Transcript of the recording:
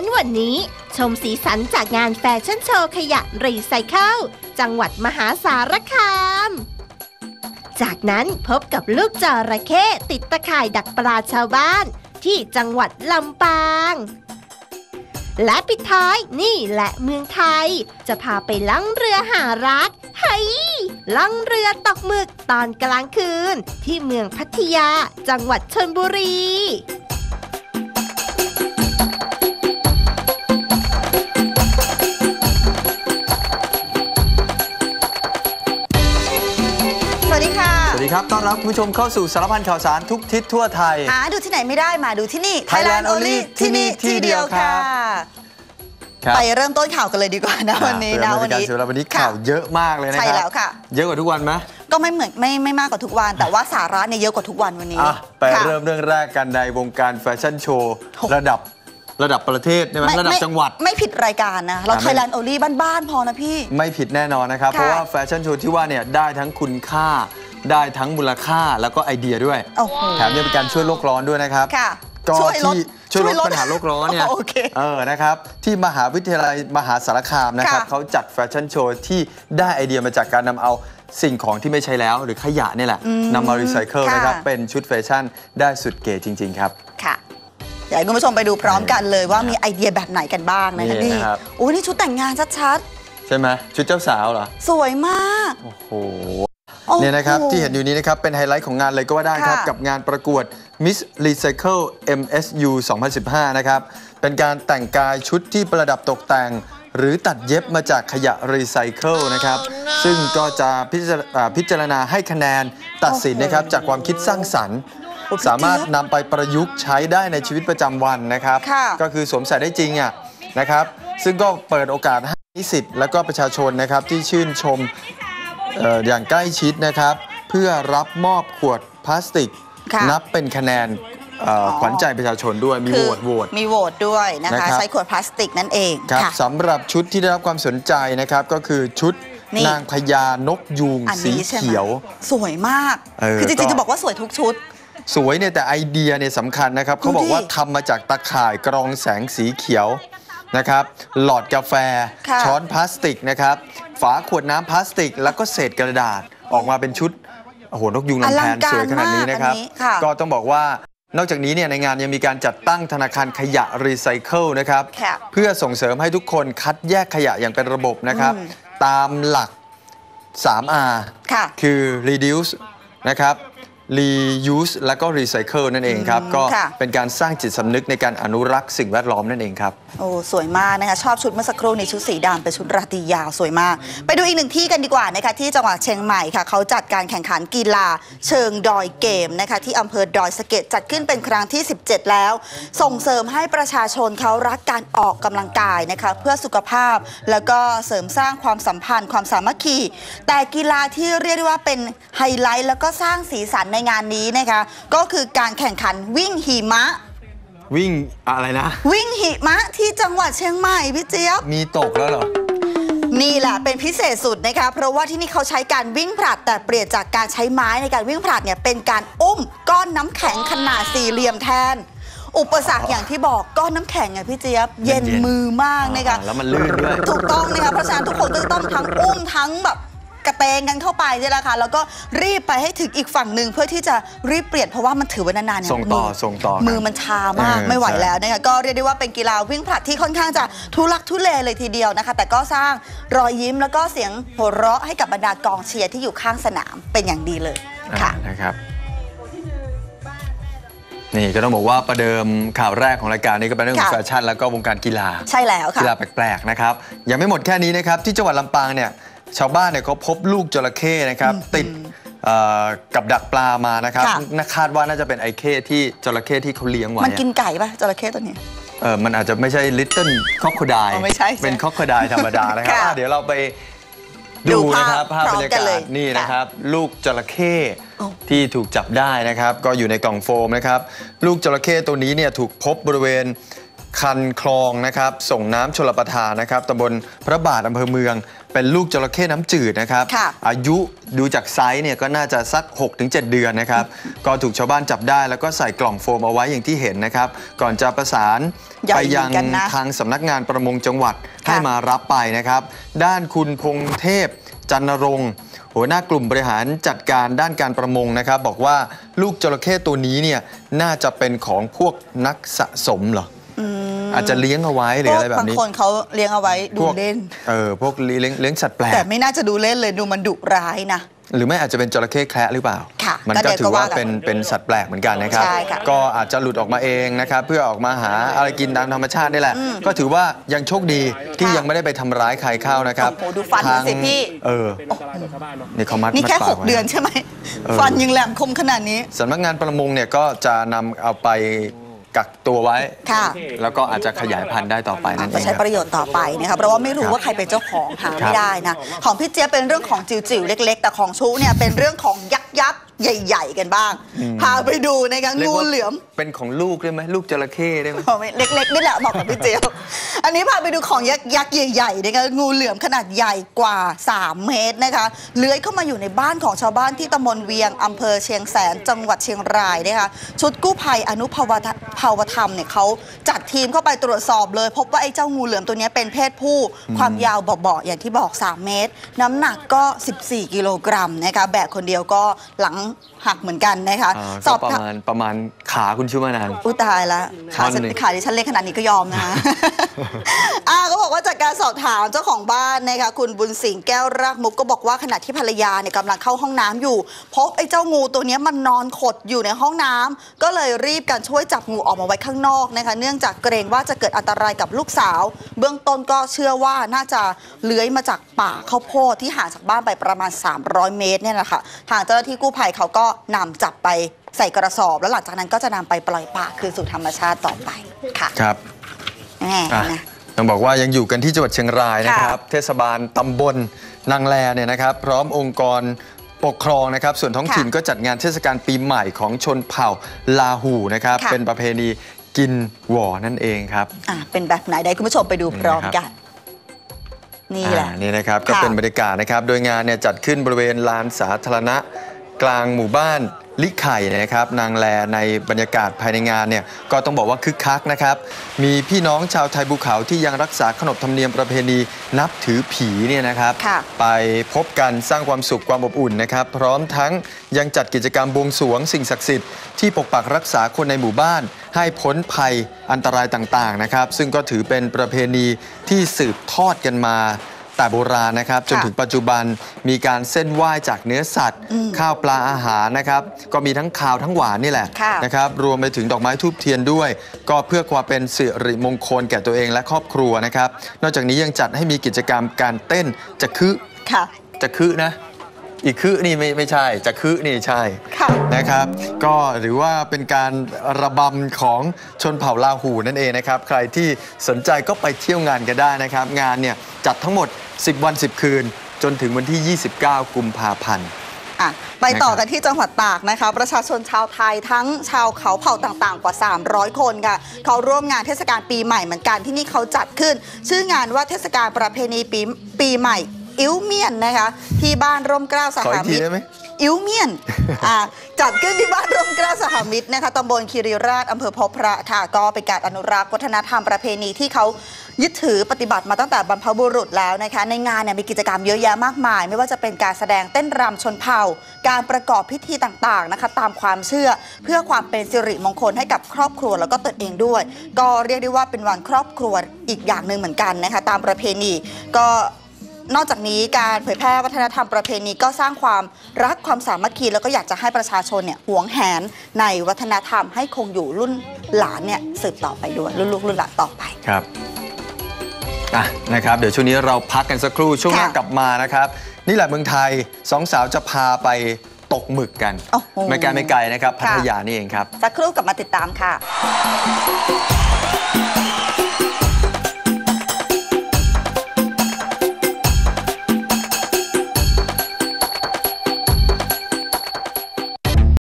นั้นวันนี้ ชมสีสันจากงานแฟชั่นโชว์ขยะรีไซเคิลจังหวัดมหาสารคาม จากนั้นพบกับลูกจระเข้ติดตะข่ายดักปลาชาวบ้าน ที่จังหวัดลำปาง และปิดท้ายนี่แหละเมืองไทย จะพาไปล่องเรือหารักเฮ้ยล่องเรือตกหมึกตอนกลางคืน ที่เมืองพัทยาจังหวัดชนบุรี สดีค่ะสวัสดีครับ ต้อนรับคุณผู้ชมเข้าสู่สารพันข่าวสารทุกทิศทั่วไทย หาดูที่ไหนไม่ได้มาดูที่นี่ Thailand Only ที่นี่ที่เดียวครับครับไปเริ่มต้นข่าวกันเลยดีกว่านะวันนี้นะวัวันนนี้นี้สำหรับวันนี้ค่ะข่าวเยอะมากเลยนะครับ ใช่แล้วค่ะ เยอะกว่าทุกวันไหมก็ไม่เหมือนไม่ไม่มากกว่าทุกวัน แต่ว่าสาระเนี่ยเยอะกว่าทุกวันวันนี้อะไปค่ะเริ่มเรื่องแรกกันในวงการแฟชั่นโชว์โอ้ระดับระดับประเทศใช่ไหมระดับจังหวัด ไม่ผิดรายการนะ เราอะไทยแลนด์โอลี่บ้านๆพอนะพี่ ไม่ผิดแน่นอนนะครับค่ะเพราะว่าแฟชั่นโชว์ที่ว่าเนี่ยได้ทั้งคุณค่า ได้ทั้งมูลค่าแล้วก็ไอเดียด้วย โอ้โห แถมยังเป็นการช่วยโลกร้อนด้วยนะครับ ค่ะก็ช่วยลดที่ช่วยลดช่วยลดปัญหาโลกร้อนเนี่ยโอเคเออนะครับ ที่มหาวิทยาลัยมหาสารคามนะครับค่ะเขาจัดแฟชั่นโชว์ที่ได้ไอเดียมาจากการนำเอาสิ่งของที่ไม่ใช้แล้ว หรือขยะนี่แหละนำมารีไซเคิลค่ะ นะครับ เป็นชุดแฟชั่นได้สุดเก๋จริง ๆ ครับ ค่ะเดี๋ยวให้คุณผู้ชมไปดูพร้อมกันเลยว่ามีไอเดียแบบไหนกันบ้างนะคะนี่นี่นะครับ โอ้ยนี่ชุดแต่งงานชัดใช่ไหมชุดเจ้าสาวเหรอ ๆ สวยมาก โอ้โหโอ้โห เนี่ยนะครับที่เห็นอยู่นี้นะครับเป็นไฮไลท์ของงานเลยก็ว่าได้ครับค่ะกับงานประกวด Miss Recycle MSU 2015 นะครับ เป็นการแต่งกายชุดที่ประดับตกแต่ง หรือตัดเย็บมาจากขยะรีไซเคิลนะครับ ซึ่งก็จะพิจารอ่าพิจารณาให้คะแนนตัดสินนะครับจากความคิดสร้างสรรค์โอ้พี่สามารถนำไปประยุกต์ใช้ได้ในชีวิตประจำวันนะครับค่ะก็คือสวมใส่ได้จริงอะนะครับ ซึ่งก็เปิดโอกาสให้นิสิตและก็ประชาชนนะครับที่ชื่นชมเอ่ออย่างใกล้ชิดนะครับ เพื่อรับมอบขวดพลาสติก ค่ะนับเป็นคะแนนเอ่อออ ขวัญใจประชาชนด้วยมีคืโหอวตโหวต มีโหวตด้วยนะนะครัคะบใช้ขวดพลาสติกนั่นเองครับค่ะ สำหรับชุดที่ได้รับความสนใจนะครับก็คือชุดนี่ นางพญานกยูงอันสีนี้ใช่ไหมเขียว สวยมาก เออคือจริงก็ ๆ จะบอกว่าสวยทุกชุด สวยเนี่ยแต่ไอเดียเนี่ยสำคัญนะครับดูเขาบอกว่าดิทำมาจากตะข่ายกรองแสงสีเขียวนะครับ หลอดกาแฟ ค่ะช้อนพลาสติกนะครับ ฝาขวดน้ำพลาสติก แล้วก็เศษกระดาษออกมาเป็นชุดโอ้โหนกยุงลำแพนสวยขนาดนี้นะครับอลังการมากอันนี้ค่ะก็ต้องบอกว่านอกจากนี้เนี่ยในงานยังมีการจัดตั้งธนาคารขยะรีไซเคิลนะครับค่ะเพื่อส่งเสริมให้ทุกคนคัดแยกขยะอย่างเป็นระบบนะครับอืมตามหลัก 3R ค่ะคือ reduce นะครับ reuse แล้วก็ recycle นั่นเองครับ ก็ค่ะ เป็นการสร้างจิตสำนึกในการอนุรักษ์สิ่งแวดล้อมนั่นเองครับ โอ้สวยมากนะคะ ชอบชุดเมื่อสักครู่ในชุดสีดำเป็นชุดราตรียาวสวยมาก ไปดูอีกหนึ่งที่กันดีกว่านะคะที่จังหวัดเชียงใหม่ค่ะ เขาจัดการแข่งขันกีฬาเชิงดอยเกมนะคะ ที่อำเภอดอยสะเก็ดจัดขึ้นเป็นครั้งที่ 17 แล้ว ส่งเสริมให้ประชาชนเขารักการออกกำลังกายนะคะ เพื่อสุขภาพแล้วก็เสริมสร้างความสัมพันธ์ความสามัคคีแต่กีฬาที่เรียกได้ว่าเป็นไฮไลท์แล้วก็สร้างสีสันในงานนี้นะคะ ก็คือการแข่งขันวิ่งหิมะ วิ่งอะไรนะ วิ่งหิมะที่จังหวัดเชียงใหม่พี่เจี๊ยบ มีตกแล้วเหรอ นี่แหละเป็นพิเศษสุดนะคะ เพราะว่าที่นี่เขาใช้การวิ่งผลัด แต่เปลี่ยนจากการใช้ไม้ในการวิ่งผลัดเนี่ยเป็นการอุ้มก้อนน้ำแข็งขนาดสี่เหลี่ยมแทน อุปสรรคอย่างที่บอกก้อนน้ำแข็งไงพี่เจี๊ยบ เย็นเย็นๆมือมากนะคะอ่าแล้วมันลื่นด้วย ถูกต้องนะคะเพราะฉะนั้นทุกคนก็จะต้องทั้งอุ้มทั้งแบบก ระเตงกันเข้าไปนี่แหละค่ะแล้วก็รีบไปให้ถึงอีกฝั่งหนึ่งเพื่อที่จะรีบเปลี่ยนเพราะว่ามันถือไว้นานๆเนี่ยส่งต่อมืส่งต่อกันมือมันชามากเออไม่ไหวใช่แล้วนะคะก็เรียกได้ว่าเป็นกีฬาวิ่งผลัดที่ค่อนข้างจะทุลักทุเลเลยทีเดียวนะคะ แต่ก็สร้างรอยยิ้มแล้วก็เสียงหัวเราะให้กับบรรดากองเชียร์ที่อยู่ข้างสนามเป็นอย่างดีเลยค่ะอ่านะครับนี่ก็ต้องบอกว่าประเดิมข่าวแรกของรายการนี้ก็เป็นเรื่องของค่ะแฟชั่นแล้วก็วงการกีฬา ใช่แล้วค่ะกีฬาแปลกๆนะครับยังไม่หมดแค่นี้นะครับที่จังหวัดลำปางเนี่ย ชาวบ้านเนี่ยเขาพบลูกจระเข้นะครับ ติดเอ่อกับดักปลามานะครับค่ะน่าคาดว่าน่าจะเป็นไอเข้ที่จระเข้ที่เขาเลี้ยงไว้ มันกินอะไก่ปะจระเข้ตัวนี้เออมันอาจจะไม่ใช่ลิตเติ้ลคอกโคดายอ๋อไม่ใช่ใช่เป็นคอกโคดายธรรมดานะครับค่ะอะเดี๋ยวเราไปดูดูนะครับภาพภาพพร้บอรมรยากันกาเลศยนี่ค่ะนะครับ ลูกจระเข้โอ้ที่ถูกจับได้นะครับ ก็อยู่ในกล่องโฟมนะครับ ลูกจระเข้ตัวนี้เนี่ยถูกพบบริเวณ คันคลองนะครับส่งน้ำชลประทานนะครับตำบลพระบาทอำเภอเมือง เป็นลูกจระเข้น้ำจืดนะครับค่ะอายุดูจากไซส์เนี่ยก็น่าจะสัก 6-7 เดือนนะครับ ก็ถูกชาวบ้านจับได้แล้วก็ใส่กล่องโฟมเอาไว้อย่างที่เห็นนะครับ ก่อนจะประสานใหญ่ไปยังเหมือนกันนะทางสำนักงานประมงจังหวัดค่ะให้มารับไปนะครับ ด้านคุณพงเทพจันนรงค์หัวหน้ากลุ่มบริหารจัดการด้านการประมงนะครับ บอกว่าลูกจระเข้ตัวนี้เนี่ยน่าจะเป็นของพวกนักสะสมเหรอ ออาจจะเลี้ยงเอาไว้หรืออะไรแบบบางนี้คนเขาเลี้ยงเอาไว้ดูพวกเล่น เออพวกเลี้ยงเลี้ยงสัตว์แปลแต่กไม่น่าจะดูเล่นเลยดูมันดุร้ายนะหรือไม่อาจจะเป็นจระเข้แคระหรือเปล่าค่ะมันก็ก็เดี๋ยวถืก็อว่าว่ากันเป็นเป็นสัตว์แปลกเหมือนกันนะครับใช่ค่ะก็อาจจะหลุดออกมาเองนะครับเพื่อออกมาหาอะไรกินตามธรรมชาตินี่แหละ ก็ถือว่ายังโชคดีที่ค่ะยังไม่ได้ไปทำร้ายใครเข้านะครับโอ้โหดูฟันมันสิทางพี่ เออนี่เขามัดนี่แค่มัปากไว้6เดือนใช่ไหมเออฟันยังแหลมคมขนาดนี้สำนักงานประมงเนี่ยก็จะนำเอาไป กักตัวไว้ ค่ะ แล้วก็อาจจะขยายพันธุ์ได้ต่อไปนั่นเอก็งใช้คปรับระโยชน์ต่อไปนะครับเพราะว่าไม่รู้ครับว่าใครเป็นเจ้าของหาครัไม่บได้นะ ของพี่เจี๊ยบเป็นเรื่องของจิ๋วๆเล็ก ๆ แต่ของชูเนี่ยเป็นเรื่องของยักษ์ยักษ์ ใหญ่ ๆ กันบ้าง พาไปดูนะคะรียกงูว่าเหลือม เป็นของลูกได้ไหมลูกจระเข้ได้ไหมเอาไว้เล็กๆนี่แหละเหมาะกับพี่เจี๊ยบอันนี้พาไปดูของยักษ์ยักษ์ใหญ่ๆนะคะงูเหลือมขนาดใหญ่กว่า 3 เมตรนะคะเลื้อยเข้ามาอยู่ในบ้านของชาวบ้านที่ตำบลเวียงอำเภอเชียงแสนจังหวัดเชียงรายนะคะชุดกู้ภัยอนุภาวะภาวธรรมเนี่ยเขาจัดทีมเข้าไปตรวจสอบเลย พบว่าไอ้เจ้างูเหลือมตัวเนี้ยเป็นเพศผู้ความยาวเบาๆอย่างที่บอก 3 เมตร น้ำหนักก็ 14 กิโลกรัมนะคะแบกคนเดียวก็หลัง 안녕. หักเหมือนกันนะคะอ่าสก็อบประถามมาณประมาณขาคุณชื่อมานานอุ้ยตายละขาฉันท่อนหนึ่งขาดิฉันเล็กขนาดนี้ก็ยอมนะคะอ่าก็บอกว่าจากการสอบถามเจ้าของบ้านนะคะคุณบุญสิงห์แก้วรากมุกก็บอกว่าขณะที่ภรรยาเนี่ยกำลังเข้าห้องน้ำอยู่ พบไอ้เจ้างูตัวเนี้ยมันนอนขดอยู่ในห้องน้ำก็เลยรีบกันช่วยจับงูออกมาไว้ข้างนอกนะคะเนื่องจากเกรงว่าจะเกิดอันตรายกับลูกสาว เบื้องต้นก็เชื่อว่าน่าจะเลื้อยมาจากป่าข้าวโพดที่ห่างจากบ้านไปประมาณ 300 เมตรเนี่ยแหละค่ะทางเจ้าหน้าที่กู้ภัยเขาก็นำจับไปใส่กระสอบ แล้วหลังจากนั้นก็จะนำไปปล่อยป่าคืนสู่ธรรมชาติต่อไปค่ะครับแหม่อะนะ ต้องบอกว่ายังอยู่กันที่จังหวัดเชียงรายนะครับค่ะเทศบาลตำบลนางแลเนี่ยนะครับ พร้อมองค์กรปกครองนะครับ ส่วนท้องถิ่นค่ะก็จัดงานเทศกาลปีใหม่ของชนเผ่าลาหูนะครับ ค่ะ เป็นประเพณีกินหว่อนั่นเองครับ อะเป็นแบบไหนได้คุณผู้ชมไปดูพร้อมกัน นี่แหละ อ่านี่นะครับก็ค่ะเป็นบรรยากาศนะครับ โดยงานเนี่ยจัดขึ้นบริเวณลานสาธารณะ กลางหมู่บ้านลิไข่นะครับนางแลในบรรยากาศภายในงานเนี่ยก็ต้องบอกว่าคึกคักนะครับ มีพี่น้องชาวไทยภูเขาที่ยังรักษาขนบธรรมเนียมประเพณีนับถือผีเนี่ยนะครับค่ะไปพบกันสร้างความสุขความอบอุ่นนะครับ พร้อมทั้งยังจัดกิจกรรมบวงสรวงสิ่งศักดิ์สิทธิ์ที่ปกปักรักษาคนในหมู่บ้าน ให้พ้นภัยอันตรายต่างๆนะครับ ซึ่งก็ถือเป็นประเพณีที่สืบทอดกันมา แต่โบราณนะครับ จนถึงปัจจุบันมีการเส้นไหว้จากเนื้อสัตว์ ข้าวปลาอาหารนะครับ ก็มีทั้งคาวทั้งหวานนี่แหละค่ะนะครับรวมไปถึงดอกไม้ทูบเทียนด้วย ก็เพื่อความเป็นสิริมงคลแก่ตัวเองและครอบครัวนะครับ นอกจากนี้ยังจัดให้มีกิจกรรมการเต้นจะคึค่ะจะคือนะ อีกคือนี่ไม่ไม่ใช่จะคือนี่ใช่ค่ะนะครับ ก็หรือว่าเป็นการระบำของชนเผ่าลาหูนั่นเองนะครับ ใครที่สนใจก็ไปเที่ยวงานกันได้นะครับ งานเนี่ยจัดทั้งหมด 10 วัน 10 คืน จนถึงวันที่ 29 กุมภาพันธ์อะไปต่อนะครับกันที่จังหวัดตากนะคะ ประชาชนชาวไทยทั้งชาวเขาเผ่าต่างๆ กว่า 300 คนค่ะ เขาร่วมงานเทศกาลปีใหม่เหมือนกันที่นี่เขาจัดขึ้น ชื่องานว่าเทศกาลประเพณีปีปีใหม่ อิ้วเมียนนะคะที่บ้านร่มเกล้าสขอหอีกทีมิตรได้ไหมอิ้วเมียนอ่าจัดขึ้นที่บ้านร่มเกล้าสหมิตรนะคะตำบลคีรีราชอำเภอพบพระค่ะก็เป็นการอนุรักษ์วัฒนธรรมประเพณีที่เขายึดถือปฏิบัติมาตั้งแต่บรรพบุรุษแล้วนะคะในงานเนี่ยมีกิจกรรมเยอะแยะมากมาย ไม่ว่าจะเป็นการแสดงเต้นรำชนเผ่า การประกอบพิธีต่างๆนะคะตามความเชื่อเพื่อความเป็นสิริมงคลให้กับครอบครัวแล้วก็ตนเองด้วย ก็เรียกได้ว่าเป็นวันครอบครัวอีกอย่างหนึ่งเหมือนกันนะคะตามประเพณีก็ นอกจากนี้การเผยแพร่วัฒนธรรมประเพณีก็สร้างความรักความสามัคคีแล้วก็อยากจะให้ประชาชนเนี่ยหวงแหนในวัฒนธรรมให้คงอยู่รุ่นหลานเนี่ยสืบต่อไปด้วยรุ่นลูกรุ่นหลานต่อไป ครับอะนะครับ เดี๋ยวช่วงนี้เราพักกันสักครู่ช่วงหน้าค่ะกลับมานะครับ นี่แหละเมืองไทยสองสาวจะพาไปตกหมึกกันโอ้โหไม่ไกลไม่ไกลนะครับพัค่ะทยานี่เองครับ สักครู่กลับมาติดตามค่ะ